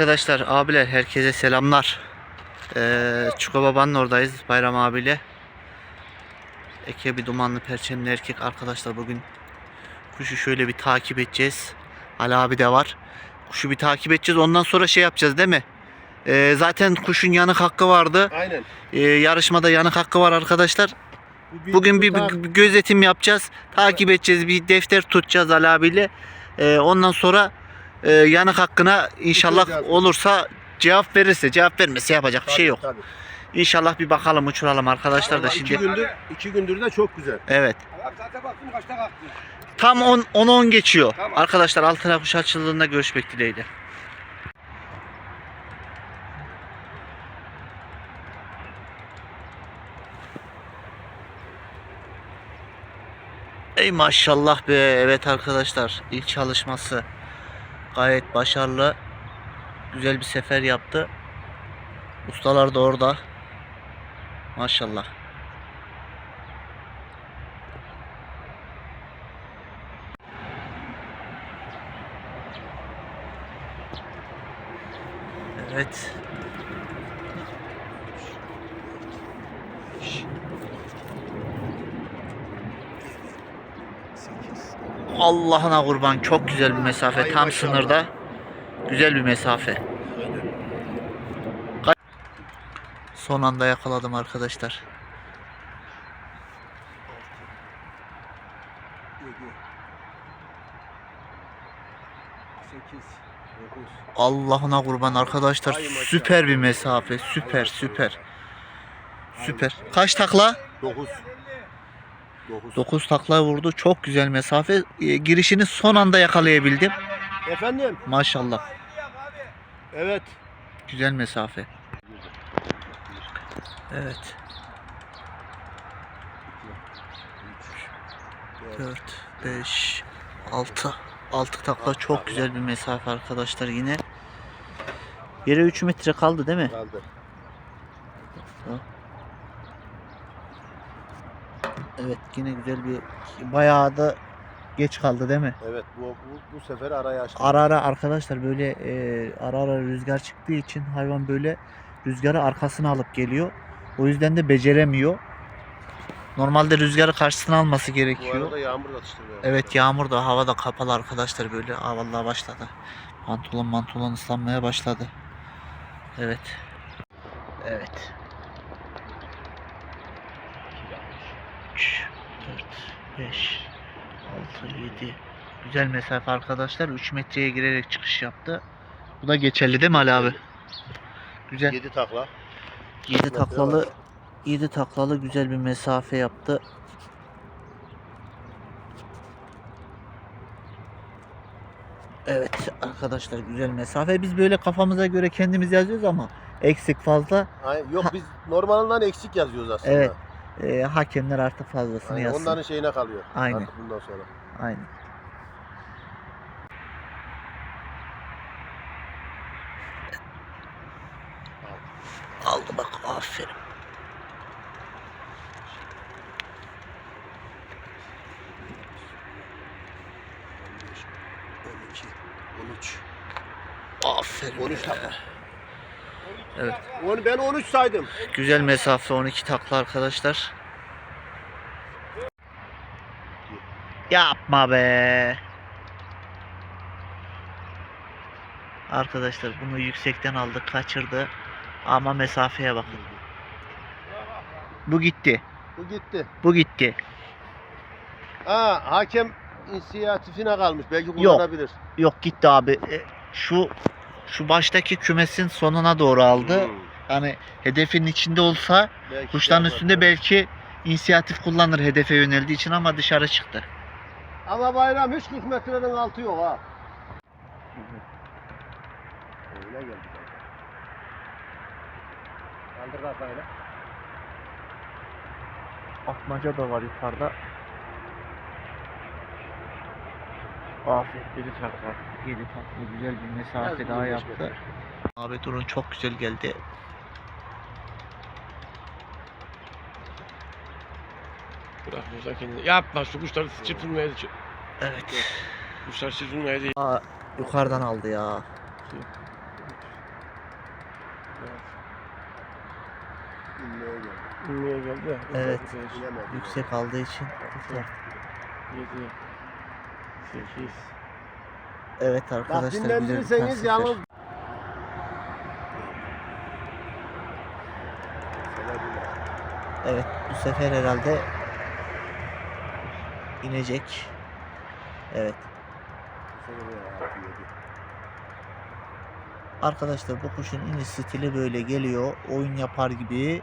Arkadaşlar, abiler herkese selamlar. Ee, Çuko Baba'nın oradayız Bayram abiyle. Eke bir dumanlı perçemli erkek arkadaşlar bugün kuşu şöyle bir takip edeceğiz. Ali abi de var. Kuşu bir takip edeceğiz. Ondan sonra şey yapacağız değil mi? Ee, zaten kuşun yanık hakkı vardı. Aynen. Ee, yarışmada yanık hakkı var arkadaşlar. Bu Bugün bir, bir gözetim yapacağız. Takip edeceğiz. Bir defter tutacağız Ali abiyle. Ee, ondan sonra e, yanık hakkına inşallah olursa cevap verirse cevap vermese yapacak bir şey yok. tabii. İnşallah bir bakalım uçuralım arkadaşlar da şimdi. iki gündür, iki gündür de çok güzel. Evet. Abi zaten baktım kaçta kalktı. Tam 10 10 10 geçiyor. Tamam. Arkadaşlar altına kuş açıldığında görüşmek dileğiyle. Ey maşallah be. Evet arkadaşlar ilk çalışması gayet başarılı. Güzel bir sefer yaptı. Ustalar da orada. Maşallah. Evet. Allah'ına kurban çok güzel bir mesafe. Ay, Tam maşallah. sınırda güzel bir mesafe. Son anda yakaladım arkadaşlar. Allah'ına kurban arkadaşlar süper bir mesafe süper süper süper kaç takla 9 9 takla vurdu. Çok güzel mesafe. Ee, girişini son anda yakalayabildim. Efendim? maşallah. Evet. güzel mesafe. Evet. 4 5 6 6 takla çok güzel bir mesafe arkadaşlar yine. Yere 3 metre kaldı değil mi? Kaldı. Evet yine güzel bir bayağı da geç kaldı değil mi? Evet bu, bu, bu sefer araya açtı. Ara ara arkadaşlar böyle e, ara ara rüzgar çıktığı için hayvan böyle rüzgarı arkasına alıp geliyor. O yüzden de beceremiyor. Normalde rüzgarı karşısına alması Bu gerekiyor. arada yağmur da atıştırıyor. Evet yağmur da hava da kapalı arkadaşlar böyle vallahi başladı. Pantolon mantolon ıslanmaya başladı. Evet. Evet. 3, 4, 5, 6, 7. Güzel mesafe arkadaşlar. 3 metreye girerek çıkış yaptı. Bu da geçerli değil mi Ali abi? Güzel. Yedi takla. 7 metre taklalı var. 7 taklalı güzel bir mesafe yaptı. Evet arkadaşlar güzel mesafe. Biz böyle kafamıza göre kendimiz yazıyoruz ama eksik fazla. Ay, yok biz normalinden eksik yazıyoruz aslında. Evet. Ee, hakemler artık fazlasını Aynen, yazsın. onların şeyine kalıyor. Aynen. Artık bundan sonra. Aynen. Aldı bak aferin. Aferin. 13 be. Evet. Onu ben 13 saydım. Güzel mesafe 12 takla arkadaşlar. Yapma be. Arkadaşlar bunu yüksekten aldık kaçırdı. Ama mesafeye bakın. Bu gitti. Bu gitti. Bu gitti. Ha hakem inisiyatifine kalmış. Belki kullanabilir. Yok gitti abi. E, Şu şu baştaki kümesin sonuna doğru aldı. Hmm. Hani hedefin içinde olsa Belki kuşların şey üstünde belki inisiyatif kullanır hedefe yöneldiği için ama dışarı çıktı. Ama bayram hiç 40 metreden altı yok ha. Öyle geldi. Kaldır kafayla. Atmaca da var yukarıda. Afiyetleri takla. Yedi takla güzel bir mesafe Biraz daha yaptı. Şey. Abi durun çok güzel geldi. Bırakmıyorsan kendini. Yapma şu kuşlar çırpılmayaydı. Evet. Kuşlar çırpılmayaydı. Aa, yukarıdan aldı ya. İnmeye geldi. İnmeye geldi. Evet. Yüksek aldığı için. Yedi. 7 8 Evet Bak arkadaşlar güzel bir dinlendirirseniz yalnız Evet bu sefer herhalde inecek. Evet. Arkadaşlar bu kuşun iniş stili böyle geliyor. Oyun yapar gibi.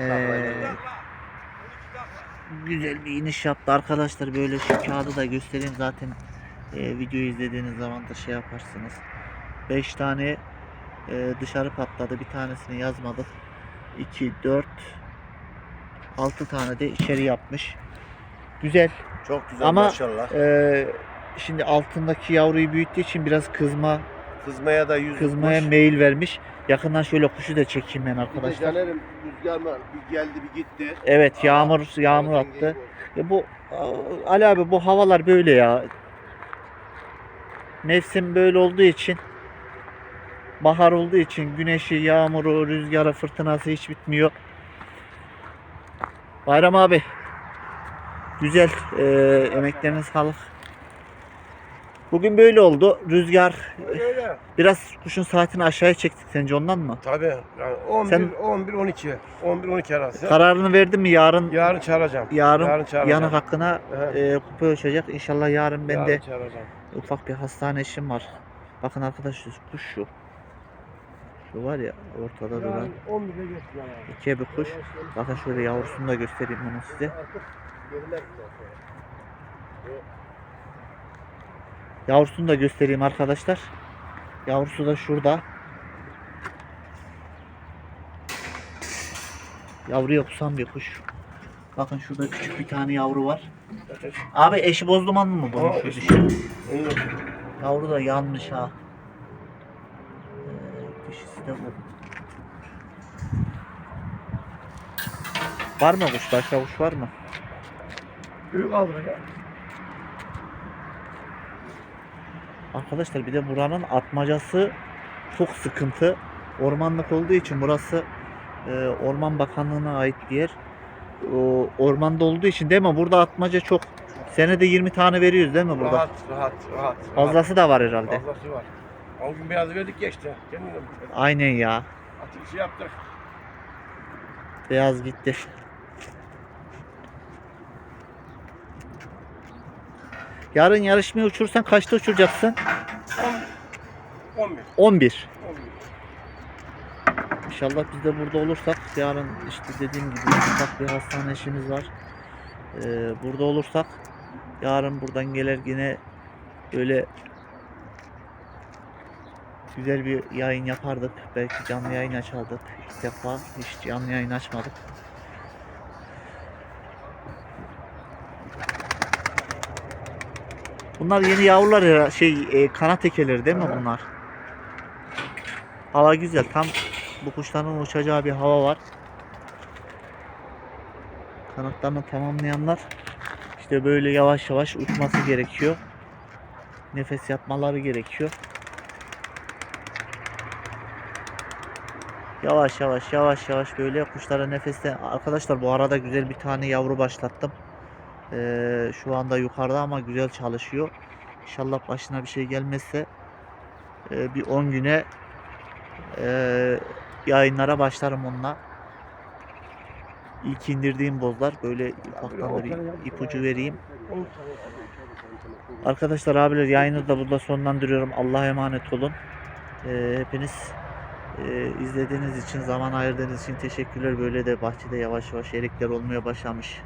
Ee, güzel bir iniş yaptı arkadaşlar. Böyle şu kağıdı da göstereyim zaten e, videoyu izlediğiniz zaman da şey yaparsınız. 5 tane e, dışarı patladı. Bir tanesini yazmadık. 2, 4, 6 tane de içeri yapmış. Güzel. Çok güzel Ama- maşallah. Ee, şimdi altındaki yavruyu büyüttüğü için biraz kızma Kızmaya da yüz kızmaya meyil vermiş. Yakından şöyle kuşu da çekeyim ben Bir de arkadaşlar. Caner'im rüzgar var. Bir geldi bir gitti. Evet yağmur yağmur attı. Ya bu Ali abi bu havalar böyle ya. Mevsim böyle olduğu için bahar olduğu için güneşi, yağmuru, rüzgarı, fırtınası hiç bitmiyor. Bayram abi güzel eee emeklerine sağlık. Bugün böyle oldu. Rüzgar Öyle öyle. biraz kuşun saatini aşağıya çektik sence ondan mı? Tabii. Yani 11 Sen- 11 12 11 12 arası. Kararını verdin mi yarın? Yarın çağıracağım. Yarın, Yarın çağıracağım. yanık hakkına Evet. eee kupa ölçecek. İnşallah yarın ben Yarın de çağıracağım. ufak bir hastane işim var. Bakın arkadaşlar kuş şu. Şu var ya ortada duran Yarın 11'de geç yani. iki bir kuş. Bakın şöyle yavrusunu da göstereyim bunu size. Artık geriler Yavrusunu da göstereyim arkadaşlar. Yavrusu da şurada. Yavruya kusan bir kuş. Bakın şurada küçük bir tane yavru var. Abi eşi bozduman mı bunun Aa, eşi. Yavru da yanmış ha. Ee, dişisi de bu. Var mı kuş? Başka kuş var mı? büyük aldıracağım. Arkadaşlar bir de buranın atmacası çok sıkıntı. Ormanlık olduğu için burası e, Orman Bakanlığı'na ait bir yer. O, ormanda olduğu için değil mi? Burada atmaca çok. Senede 20 tane veriyoruz değil mi burada? Rahat, rahat, rahat. Fazlası da var herhalde. Fazlası var. O gün beyaz verdik geçti. Kendine Aynen ya. atışı yaptık. Beyaz gitti. Yarın yarışmaya uçursan kaçta uçuracaksın? 10 11. 11. 11. İnşallah biz de burada olursak yarın işte dediğim gibi ufak bir hastane işimiz var. Ee, burada olursak yarın buradan gelir yine böyle güzel bir yayın yapardık. Belki canlı yayın açardık. İlk defa hiç canlı yayın açmadık. Bunlar yeni yavrular ya şey e, kanat ekeleri değil mi Aha. bunlar? Hava güzel. Tam bu kuşların uçacağı bir hava var. Kanatlarını tamamlayanlar işte böyle yavaş yavaş uçması gerekiyor. Nefes yapmaları gerekiyor. Yavaş yavaş yavaş yavaş böyle kuşlara nefeste arkadaşlar bu arada güzel bir tane yavru başlattım. Ee, şu anda yukarıda ama güzel çalışıyor. İnşallah başına bir şey gelmezse e, bir 10 güne e, yayınlara başlarım onunla. İlk indirdiğim bozlar böyle ufaktan bir ipucu vereyim. Arkadaşlar abiler yayını da burada sonlandırıyorum. Allah'a emanet olun. Ee, hepiniz e, izlediğiniz için, zaman ayırdığınız için teşekkürler. Böyle de bahçede yavaş yavaş erikler olmaya başlamış.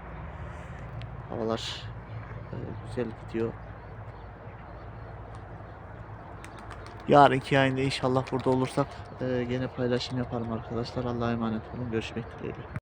Havalar e, güzel gidiyor. Yarınki yayında inşallah burada olursak e, gene paylaşım yaparım arkadaşlar. Allah'a emanet olun. Görüşmek dileğiyle.